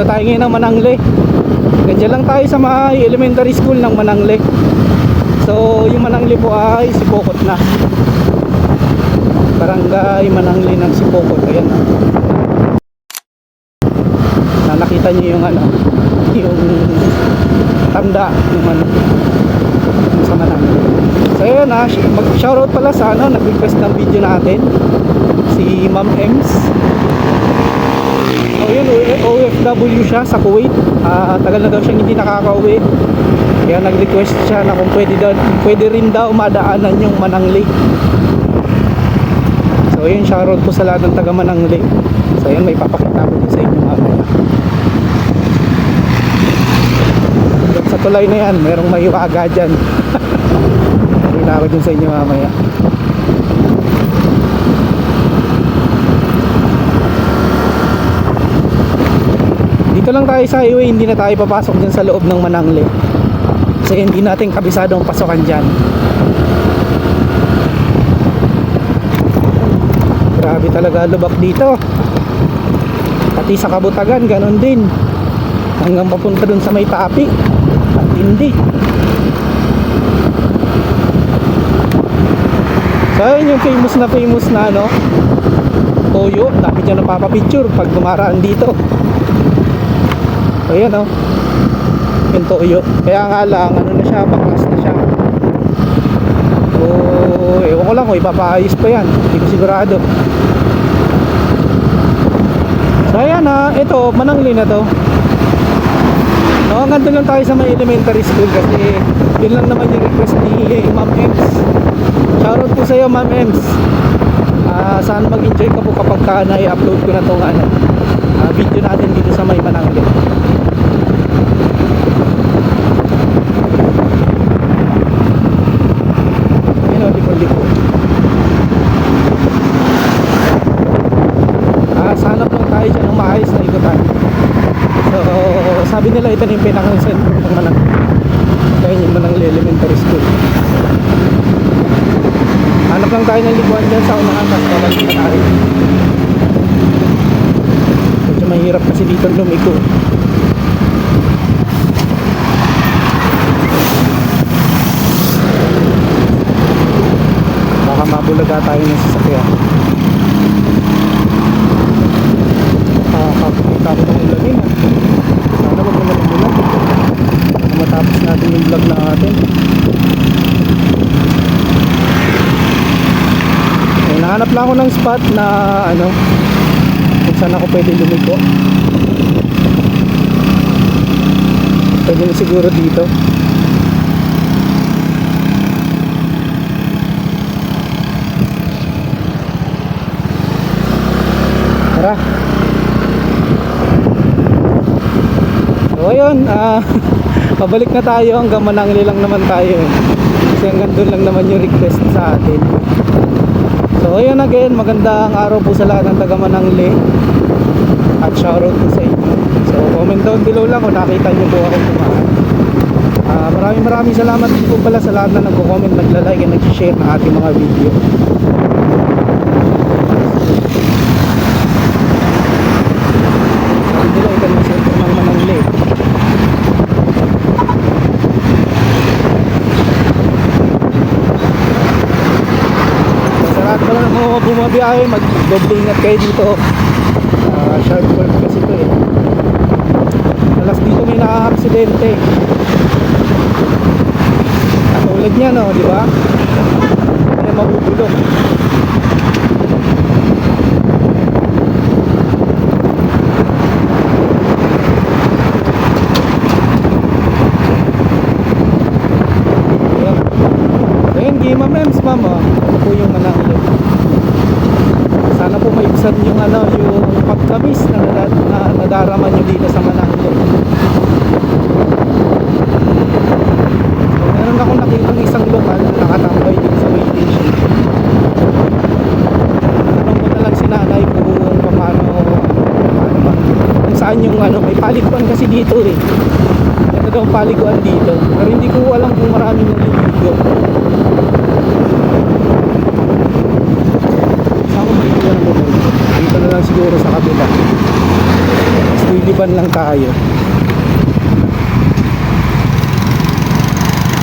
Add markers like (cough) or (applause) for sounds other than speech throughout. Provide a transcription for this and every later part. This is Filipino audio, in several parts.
Punta tayo ngayon ng Manangle. Ganyan lang tayo sa may elementary school ng Manangle. So, yung Manangle po ay Sipokot na. Barangay Manangle ng Sipokot. Ayan. Na nakita niyo yung ano, (laughs) yung tanda ano, yung sa Manangle. So, ayun na, mag-shoutout pala sa ano, nag-request ng video natin si Ma'am Ems So yun, OFW siya sa Kuwait. Ah, tagal na daw siyang hindi nakakauwi. Kaya nag-request siya na kung pwede, daw, pwede rin daw madaanan yung Manangli. So yun, shoutout po sa lahat ng taga Manangli. So yun, may papakita ko din sa inyo mamaya. Sa tulay na yan, merong may waga dyan. Pakita ko din sa inyo mamaya. Dito lang tayo sa highway, hindi na tayo papasok dyan sa loob ng Manangle. Kasi hindi natin kabisado ang pasokan dyan. Grabe talaga lubak dito. Pati sa kabutagan, ganun din. Hanggang papunta dun sa may tapi. At hindi. So ayun yung famous na famous na ano. Toyo, dami dyan napapapicture pag dumaraan dito. So yan oh. Yung toyo. Kaya nga lang, ano na siya, baklas na siya. So, ewan ko lang kung ipapaayos pa yan. Hindi ko sigurado. So ayan ha, ito, manangli na to. No, hanggang doon lang tayo sa may elementary school kasi yun lang naman yung request ni (laughs) Ma'am Ems. Shoutout po sa iyo Ma'am Ems. Ah, sana mag-enjoy ka po kapag ka na-upload ko na tong ano, ah, video natin dito sa may manangli. Yun o, likod-likod. Ah, sanap lang tayo dyan ng maayos na ikutan. So, sabi nila ito na yung pinakasan ng manang kaya yung manang elementary school. Hanap lang tayo ng likuan dyan sa unahan tapos babalik na tayo. Medyo mahirap kasi dito lumiko. Baka mabulaga tayo ng sasakyan. Nakakapagkita ko ng ulangin ah. Sana wag naman umulan. Para Matapos natin yung vlog natin. Lang ako ng spot na ano kung saan ako pwede lumiko. Pwede na siguro dito. Tara. So ayun, ah (laughs) pabalik na tayo hanggang Manangli lang naman tayo eh. Kasi hanggang doon lang naman yung request sa atin. So ayun again, magandang araw po sa lahat ng taga Manangli. At shoutout po sa inyo. So comment down below lang kung nakita niyo po ako kumain. Ah, maraming maraming salamat din po pala sa lahat na nagko-comment, nagla-like, and nag-share ng ating mga video. Sabi nila, ito ng center ng Manangli. Sa lahat pala ng mga bumabiyahe, mag-doble ingat kayo dito. Ah, sharp curve kasi ito eh. Alas dito may nakaka-aksidente. Katulad niya no, di ba? Kaya mabubulok. Mems mama. Ito po yung maibsan yung ano, yung pagkamis na, na, na nadarama nyo dito sa Mananglo. So, meron akong nakita isang lokal na nakatambay dito sa waiting shed. Tanong ko na lang kung paano, paano ba, kung saan yung ano, may paliguan kasi dito eh. Ito daw paliguan dito. Pero hindi ko alam kung marami nang Dito na lang tayo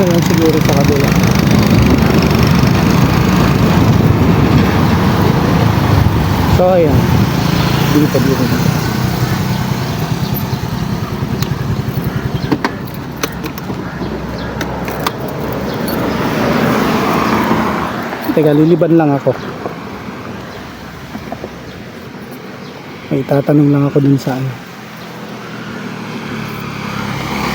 lang siguro sa kabila so ayan dito dito Teka, liliban lang ako. May tatanong lang ako dun sa ano.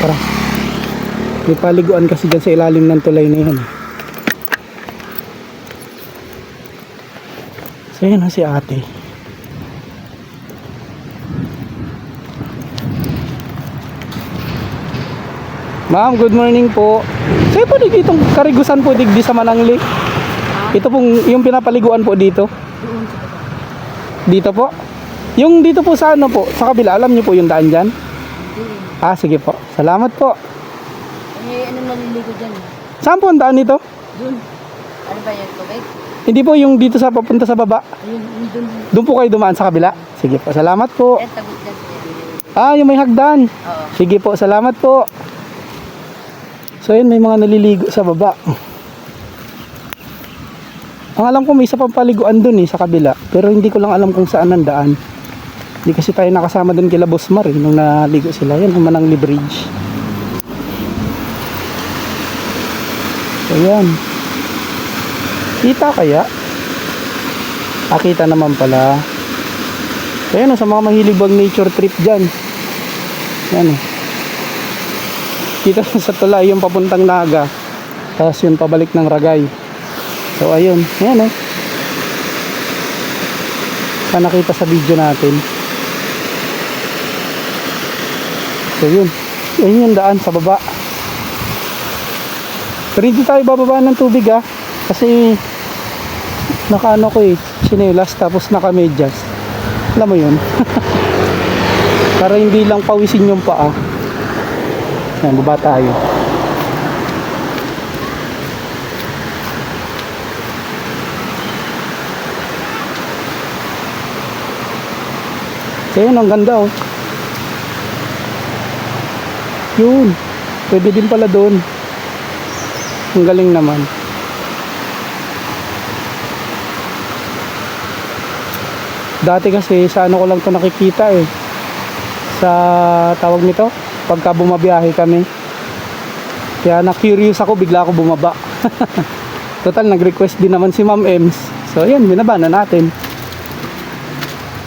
Tara. May paliguan kasi dyan sa ilalim ng tulay na yan. So yan na si ate. Ma'am, good morning po. Sa'yo po di ditong karigusan po digdi sa Manangli. Ito pong yung pinapaliguan po dito. Dito po. Yung dito po sa ano po, sa kabila, alam niyo po yung daan dyan? Ah, sige po. Salamat po. Eh, anong naliligo dyan? Saan po ang daan nito? Dun. Ano ba yan, tubig? Hindi po yung dito sa papunta sa baba. Ayun, yun dun. Doon po kayo dumaan sa kabila. Sige po, salamat po. Eh, tagot dyan. Ah, yung may hagdan. Oo. Sige po, salamat po. So yun, may mga naliligo sa baba. Ang alam ko may isa pang paliguan dun eh, sa kabila. Pero hindi ko lang alam kung saan ang daan. Hindi kasi tayo nakasama dun kila Boss Mar eh, nung naligo sila. Yan, ang Manangli Bridge. So yan. Kita kaya? Ah, kita naman pala. So yan, oh, sa mga mahilig bang nature trip dyan. Yan eh. Kita (laughs) sa tulay yung papuntang Naga. Tapos yun pabalik ng Ragay. So ayun, ayan eh. Sana nakita sa video natin. So yun. Ayun yung daan sa baba. Pero hindi tayo bababa ng tubig ah. Kasi nakaano ko eh. Sinelas tapos naka-medyas. Alam mo yun. (laughs) Para hindi lang pawisin yung paa. Yan, baba tayo. Kaya ang ganda oh. Yun. Pwede din pala doon. Ang galing naman. Dati kasi sa ano ko lang to nakikita eh. Sa tawag nito, pagka bumabiyahe kami. Kaya na-curious ako, bigla ako bumaba. (laughs) Total, nag-request din naman si Ma'am Ems. So, ayan, binaba na natin.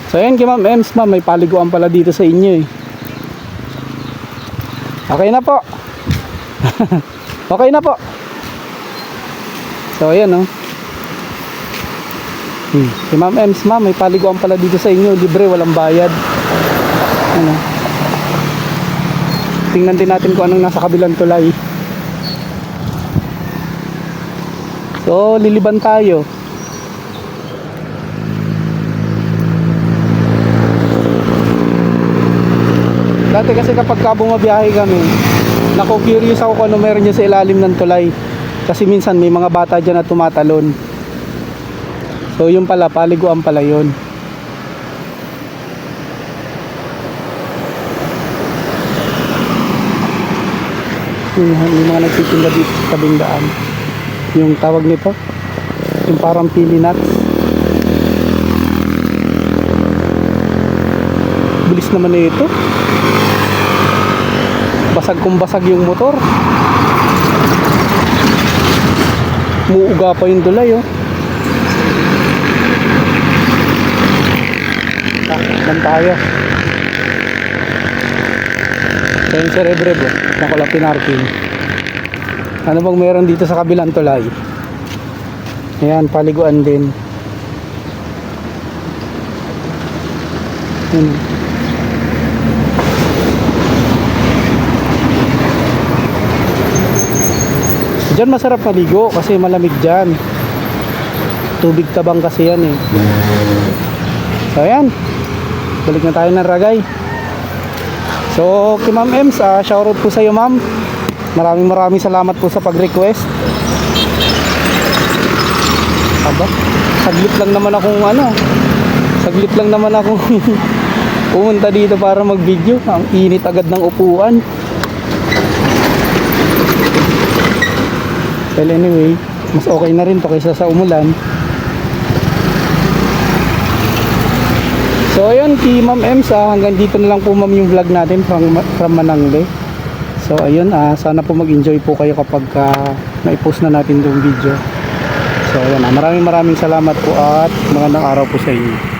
So, ayan kay Ma'am Ems, Ma'am, may paliguan pala dito sa inyo eh. Okay na po. (laughs) okay na po. So, ayan oh. Hmm. Si Ma'am Ems, Ma'am, may paliguan pala dito sa inyo. Libre, walang bayad. Ano? Tingnan din natin kung anong nasa kabilang tulay. So, liliban tayo. Dati kasi kapag ka bumabiyahe kami, naku curious ako kung ano meron dyan sa ilalim ng tulay. Kasi minsan may mga bata dyan na tumatalon. So, yun pala, paliguan pala yun. Yung, yung mga nagtitinda dito sa tabing. Yung tawag nito, yung parang pili nuts. Bilis naman na ito. Basag kung yung motor. Muuga pa yung dulay oh. Takpan tayo. Ito yung cerebre bro. Ako lang pinarking. Ano bang meron dito sa kabilang tulay? Ayan, paliguan din. Yun. Diyan masarap maligo kasi malamig dyan. Tubig tabang kasi yan eh. So ayan. Balik na tayo ng ragay. So, kay Ma'am Ems, ah, shoutout po sa iyo ma'am. Maraming maraming salamat po sa pag-request. Aba, saglit lang naman akong ano, saglit lang naman akong (laughs) pumunta dito para mag-video. Ang init agad ng upuan. Well anyway, mas okay na rin to kaysa sa umulan. So ayun, kay Ma'am Emsa, hanggang dito na lang po ma'am yung vlog natin from, from Manangle. So ayun, ah, sana po mag-enjoy po kayo kapag ah, na-post na natin yung video. So ayun, ah, maraming maraming salamat po at magandang araw po sa inyo.